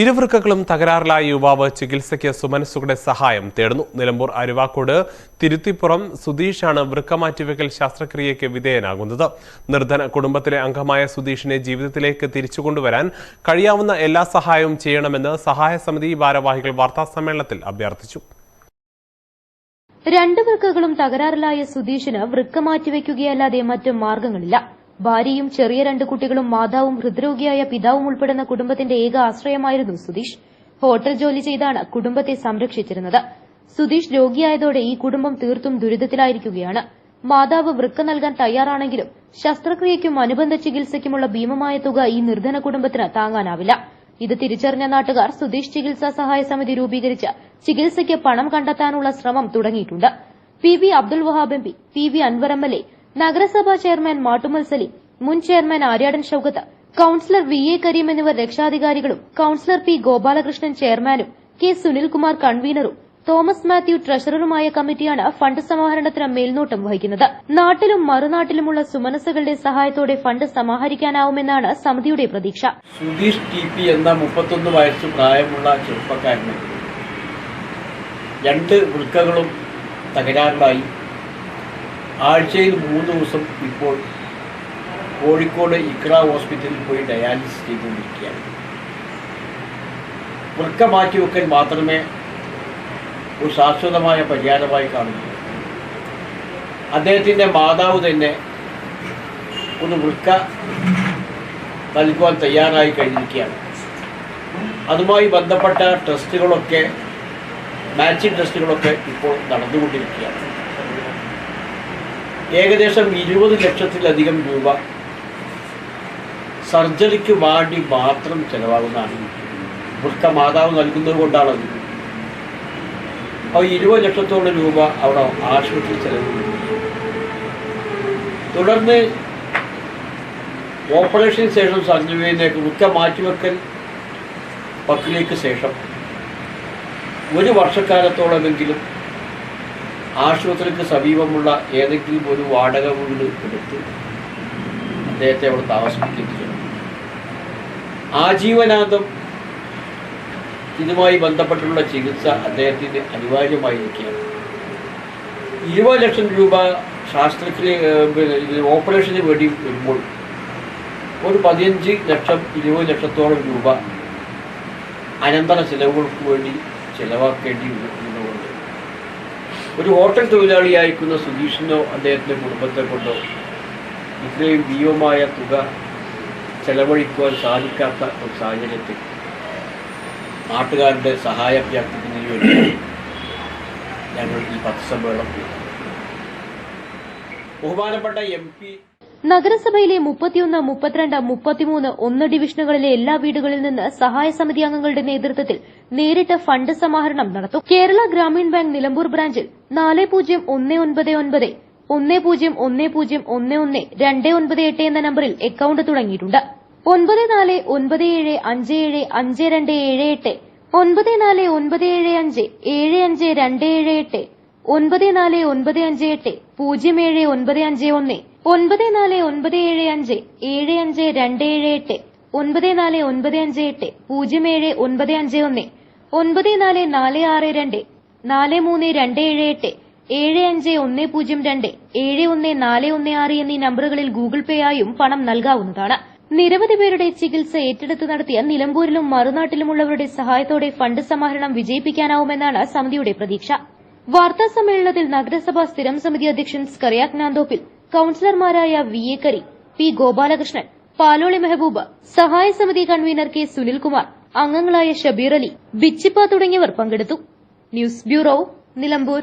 ഇരുവൃക്കകളും തകരാറിലായ യുവാവ് ചികിത്സയ്ക്ക് സുമനസുകളുടെ സഹായം തേടുന്നു. നിലമ്പൂർ അരുവാക്കോട് തിരുത്തിപ്പുറം സുധീഷാണ് വൃക്ക മാറ്റിവെക്കൽ ശസ്ത്രക്രിയയ്ക്ക് വിധേയനാകുന്നത്. നിർധന കുടുംബത്തിലെ അംഗമായ സുധീഷിനെ ജീവിതത്തിലേക്ക് തിരിച്ചുകൊണ്ടുവരാൻ കഴിയാവുന്ന എല്ലാ സഹായവും ചെയ്യണമെന്ന് സഹായ സമിതി ഭാരവാഹികൾ വാർത്താസമ്മേളനത്തിൽ അഭ്യർത്ഥിച്ചു. രണ്ട് വൃക്കകളും തകരാറിലായ സുധീഷിന് വൃക്ക മാറ്റിവെക്കുകയല്ലാതെ മറ്റു മാർഗങ്ങളില്ല. ഭാര്യയും ചെറിയ രണ്ട് കുട്ടികളും മാതാവും ഹൃദ്രോഗിയായ പിതാവും ഉൾപ്പെടുന്ന കുടുംബത്തിന്റെ ഏക ആശ്രയമായിരുന്നു സുധീഷ്. ഹോട്ടൽ ജോലി ചെയ്താണ് കുടുംബത്തെ സംരക്ഷിച്ചിരുന്നത്. സുധീഷ് രോഗിയായതോടെ ഈ കുടുംബം തീർത്തും ദുരിതത്തിലായിരിക്കുകയാണ്. മാതാവ് വൃക്ക നൽകാൻ തയ്യാറാണെങ്കിലും ശസ്ത്രക്രിയയ്ക്കും അനുബന്ധ ചികിത്സയ്ക്കുമുള്ള ഭീമമായ തുക ഈ നിർധന കുടുംബത്തിന് താങ്ങാനാവില്ല. ഇത് തിരിച്ചറിഞ്ഞ നാട്ടുകാർ സുധീഷ് ചികിത്സാ സഹായ സമിതി രൂപീകരിച്ച് ചികിത്സയ്ക്ക് പണം കണ്ടെത്താനുള്ള ശ്രമം തുടങ്ങിയിട്ടുണ്ട്. P V Abdul Wahab M P P V Anvar M L A നഗരസഭാ ചെയർമാൻ മാട്ടുമൽ സലീം മുൻ chairman Aryadan Shoukath councillor V A Kareem എന്നിവർ രക്ഷാധികാരികളും കൌൺസിലർ പി ഗോപാലകൃഷ്ണൻ ചെയർമാനും കെ സുനിൽകുമാർ കൺവീനറും തോമസ് മാത്യു ട്രഷററുമായ കമ്മിറ്റിയാണ് ഫണ്ട് സമാഹരണത്തിന് മേൽനോട്ടം വഹിക്കുന്നത്. നാട്ടിലും മറുനാട്ടിലുമുള്ള സുമനസ്സുകളുടെ സഹായത്തോടെ ഫണ്ട് സമാഹരിക്കാനാവുമെന്നാണ് സമിതിയുടെ പ്രതീക്ഷ. സുധീഷ് ടി പി എന്ന മുപ്പത്തൊന്ന് വയസ്സ് പ്രായമുള്ള ചെറുപ്പക്കാരന് രണ്ട് വൃക്കകളും തകരാറിലായി. ആഴ്ചയിൽ മൂന്ന് ദിവസം ഇപ്പോൾ കോഴിക്കോട് ഇക്ര ഹോസ്പിറ്റലിൽ പോയി ഡയാലിസിസ് ചെയ്തുകൊണ്ടിരിക്കുകയാണ്. വൃക്ക മാറ്റി വെക്കാൻ മാത്രമേ ഒരു ശാശ്വതമായ പരിഹാരമായി കാണുന്നു അദ്ദേഹത്തിന്റെ മാതാവ് തന്നെ ഒന്ന് വൃക്ക നൽകുവാൻ തയ്യാറായി കഴിഞ്ഞിരിക്കുകയാണ്. അതുമായി ബന്ധപ്പെട്ട ടെസ്റ്റുകളൊക്കെ മാച്ചിങ് ടെസ്റ്റുകളൊക്കെ ഇപ്പോൾ നടന്നുകൊണ്ടിരിക്കുകയാണ്. ഏകദേശം ഇരുപത് ലക്ഷത്തിലധികം രൂപ സർജറിക്ക് വേണ്ടി മാത്രം ചെലവാകുന്നതാണ്. വൃക്ക മാതാവ് നൽകുന്നത് കൊണ്ടാണത് അപ്പോൾ ഇരുപത് ലക്ഷത്തോളം രൂപ അവിടെ ആശുപത്രി ചെലവ് തുടർന്ന് ഓപ്പറേഷൻ ശേഷം സർജറിയിലേക്ക് വൃക്ക മാറ്റിവെക്കൽ പക്കിലേക്ക് ശേഷം ഒരു വർഷക്കാലത്തോളമെങ്കിലും ആശുപത്രിക്ക് സമീപമുള്ള ഏതെങ്കിലും ഒരു വാടക വീട് എടുത്ത് അദ്ദേഹത്തെ അവിടെ താമസിപ്പിക്കുകയും ചെയ്യണം ആജീവനാന്തം. ഇതുമായി ബന്ധപ്പെട്ടുള്ള ചികിത്സ അദ്ദേഹത്തിന് അനിവാര്യമായിരിക്കുകയാണ്. ഇരുപത് ലക്ഷം രൂപ ഇത് ഓപ്പറേഷന് വേണ്ടി വരുമ്പോൾ ഒരു പതിനഞ്ച് ലക്ഷം ഇരുപത് ലക്ഷത്തോളം രൂപ അനന്തര ചിലവുകൾക്ക് വേണ്ടി ചിലവാക്കേണ്ടി വരുന്നതുകൊണ്ട് ഒരു ഹോട്ടൽ തൊഴിലാളിയായിരിക്കുന്ന സുധീഷിനോ അദ്ദേഹത്തിന്റെ കുടുംബത്തെ കൊണ്ടോ ഇത്രയും ഭീമമായ തുക ചെലവഴിക്കുവാൻ സാധിക്കാത്ത ഒരു സാഹചര്യത്തിൽ നാട്ടുകാരുടെ സഹായാഭ്യർത്ഥിക്കുന്നതിന് വേണ്ടി ഞങ്ങൾ ഈ പത്രസമ്മേളനം. ബഹുമാനപ്പെട്ട എം പി നഗരസഭയിലെ മുപ്പത്തിയൊന്ന് മുപ്പത്തിരണ്ട് മുപ്പത്തിമൂന്ന് ഒന്ന് ഡിവിഷനുകളിലെ എല്ലാ വീടുകളിൽ നിന്ന് സഹായ സമിതി അംഗങ്ങളുടെ നേതൃത്വത്തിൽ നേരിട്ട് ഫണ്ട് സമാഹരണം നടത്തും കേരള ഗ്രാമീൺ ബാങ്ക് നിലമ്പൂർ ബ്രാഞ്ചിൽ നാല് പൂജ്യം ഒന്ന് ഒൻപത് ഒൻപത് ഒന്ന് പൂജ്യം ഒന്ന് പൂജ്യം ഒന്ന് ഒന്ന് രണ്ട് ഒൻപത് എട്ട് എന്ന നമ്പറിൽ അക്കൌണ്ട് തുടങ്ങിയിട്ടുണ്ട്. ഒൻപത് നാല് ഒൻപത് ഏഴ് അഞ്ച് ഏഴ് അഞ്ച് രണ്ട് ഏഴ് എട്ട്. ഒൻപത് നാല് ഒൻപത് ഏഴ് അഞ്ച് ഏഴ് അഞ്ച് രണ്ട് ഏഴ് എട്ട്. ഒൻപത് നാല് ഒൻപത് അഞ്ച് എട്ട് പൂജ്യം ഏഴ് ഒൻപത് അഞ്ച് ഒന്ന്. ഒൻപത് നാല് ഒൻപത് ഏഴ് അഞ്ച് ഏഴ് അഞ്ച് രണ്ട് ഏഴ് എട്ട്. ഒൻപത് നാല് ഒൻപത് അഞ്ച് എട്ട് പൂജ്യം ഏഴ് ഒൻപത് അഞ്ച് ഒന്ന്. ഒൻപത് നാല് നാല് ആറ് രണ്ട് നാല് മൂന്ന് രണ്ട് ഏഴ് എട്ട്. ഏഴ് അഞ്ച് ഒന്ന് പൂജ്യം രണ്ട് ഏഴ് ഒന്ന് നാല് ഒന്ന് ആറ് എന്നീ നമ്പറുകളിൽ ഗൂഗിൾ പേ ആയും പണം നൽകാവുന്നതാണ്. നിരവധി പേരുടെ ചികിത്സ ഏറ്റെടുത്ത് നടത്തിയ നിലമ്പൂരിലും മറുനാട്ടിലുമുള്ളവരുടെ സഹായത്തോടെ ഫണ്ട് സമാഹരണം വിജയിപ്പിക്കാനാവുമെന്നാണ് സമിതിയുടെ പ്രതീക്ഷ. വാർത്താ സമ്മേളനത്തിൽ നഗരസഭാ സ്ഥിരം സമിതി അധ്യക്ഷൻ സ്കറിയാക് Nanthoppil കൌൺസിലർമാരായ V A Karim P Gopalakrishnan Paloli Mehboob സഹായ സമിതി കൺവീനർ കെ സുനിൽകുമാർ അംഗങ്ങളായ ഷബീർ അലി ബിച്ചിപ്പ തുടങ്ങിയവർ പങ്കെടുത്തു. News bureau Nilambur.